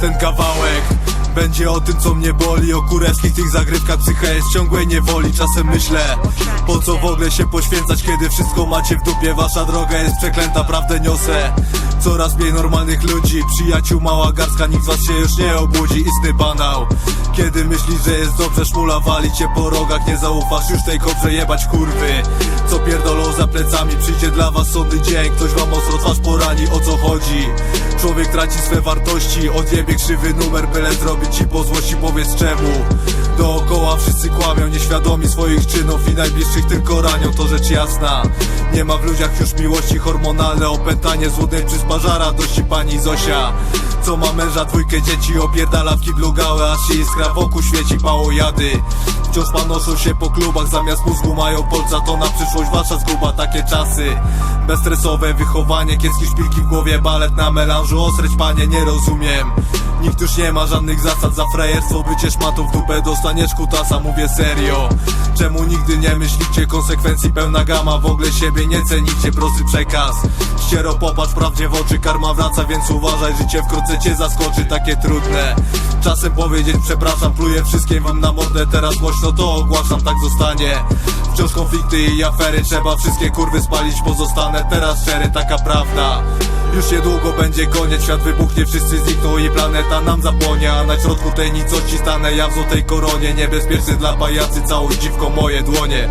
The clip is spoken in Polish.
ten kawałek. Będzie o tym co mnie boli O kurewskich tych zagrywkach. Psycha jest ciągłej niewoli Czasem myślę po co w ogóle się poświęcać Kiedy wszystko macie w dupie. Wasza droga jest przeklęta, prawdę niosę. Coraz mniej normalnych ludzi Przyjaciół mała garstka, nikt was się już nie obudzi. Istny banał. Kiedy myślisz, że jest dobrze Szmula wali cię po rogach. Nie zaufasz już tej kobrze jebać kurwy Co pierdolą za plecami. Przyjdzie dla was sądny dzień Ktoś wam ostro twarz porani, o co chodzi? Człowiek traci swe wartości Odjebie krzywy numer, byle zrobić ci po złości Powiedz czemu? Dookoła wszyscy kłamią, nieświadomi swoich czynów I najbliższych tylko ranią, to rzecz jasna. Nie ma w ludziach już miłości hormonalne Opętanie złudnej przysparza radości pani Zosia Co ma męża, dwójkę dzieci Opierdala w kiblu gałę, aż się iskra wokół świeci pałojady Wciąż panoszą się po klubach Zamiast mózgu mają polca, to na przyszłość wasza zguba Takie czasy. Bezstresowe wychowanie, kiecki szpilki w głowie Balet na melanżu, osreć panie, nie rozumiem Nikt już nie ma żadnych zasad za frajerstwo Bycie szmatą w dupę dostaniesz kutasa, mówię serio. Czemu nigdy nie myślicie konsekwencji pełna gama W ogóle siebie nie cenicie, prosty przekaz. Ściero popatrz prawdzie w oczy, karma wraca Więc uważaj, życie wkrótce cię zaskoczy Takie trudne. Czasem powiedzieć przepraszam, pluję wszystkim wam na mordę Teraz głośno to ogłaszam, tak zostanie. Wciąż konflikty i afery Trzeba wszystkie kurwy spalić, pozostanę teraz szczery, taka prawda już niedługo będzie koniec, świat wybuchnie, wszyscy znikną i planeta nam zapłonie A na środku tej nicości stanę ja w złotej koronie Niebezpieczny dla pajacy, całość dziwko moje dłonie